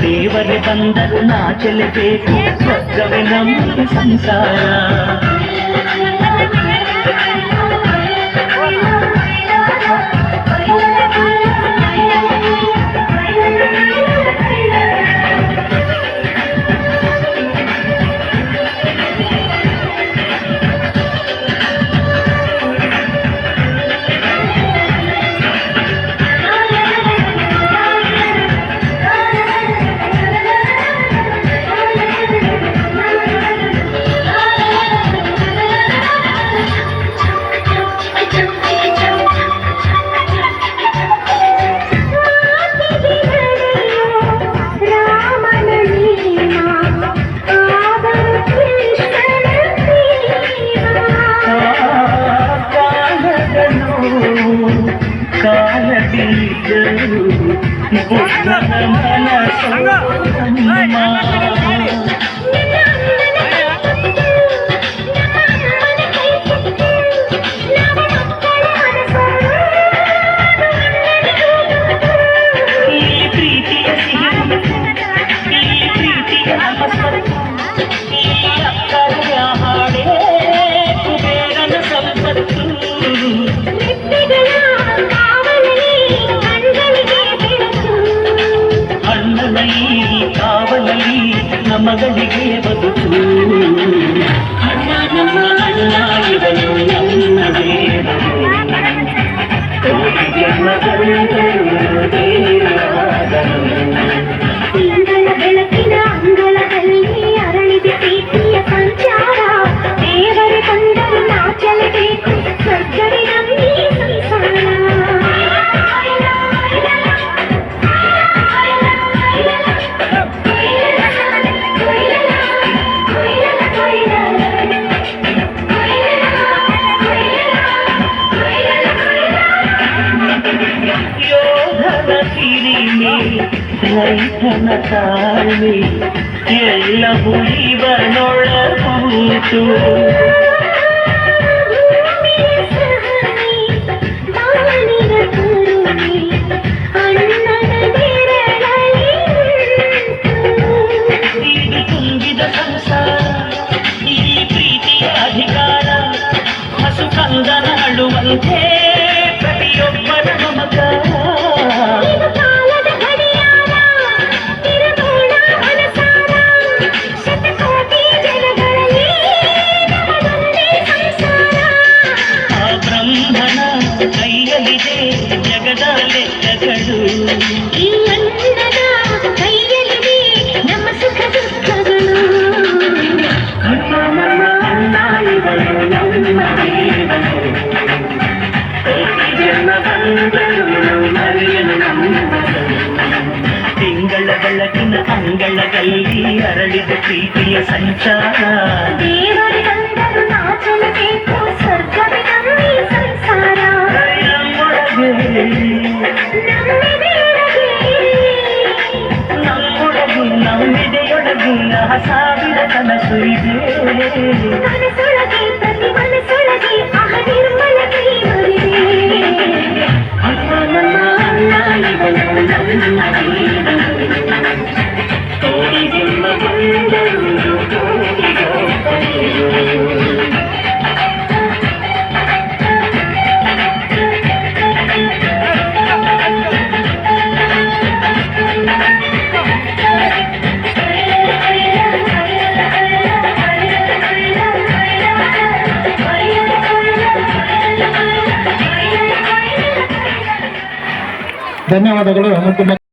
దేవరి బందరు నా చెలిపేకు స్వర్గ వినం సంసారా. కాలబీజలు మనసు ನಮಗಳಿಗೆ ರೈತನ ತಾಳ್ಮೆ ಎಲ್ಲವೂ ಇವನೊಳಗೂತು ಇದು ತುಂಬಿದ ಸಂಸಾರ ಈ ಪ್ರೀತಿಯ ಅಧಿಕಾರ ಹಸು ಕಂದನ ಅಳುವಂತೆ ಬ್ರಹ್ಮನ ಕೈಯಲ್ಲಿದೆ ಜಗದ ಲೆಕ್ಕಗಳು ನಮ್ಮ ಸುಖ ದುಃಖಗಳು ಅಣ್ಣ ನಮ್ಮ ಅಣ್ಣ ಇವನು ನಮ್ಮ ದೇವನು ಕೋಟಿ ಜನ್ಮ ಬಂದರು ಮರೆಯಲು ನಮ್ಮನು. ತಿಂಗಳ ಬೆಳಕಿನ ಅಂಗಳದಲ್ಲಿ ಅರಳಿದ ಪ್ರೀತಿಯ ಸಂಚಾರ ನಮ್ಮೊಳಗೆ ನಮ್ಮೊಳಗೆ ನಮ್ಮಿದೆಯೊಳಗೆ ಆ ಸಾವಿರ ಕನಸು ಇದೆ ಮನಸೊಳಗೆ ಪ್ರತಿ ಮನಸೊಳಗೆ ಅಹ ನಿರ್ಮಲ ಜೀವವಿದೆ ಅಣ್ಣ ನಮ್ಮ ಅಣ್ಣ ಇವನು ನಮ್ಮ ದೇವನು. ಧನ್ಯವಾದಗಳು ಮತ್ತು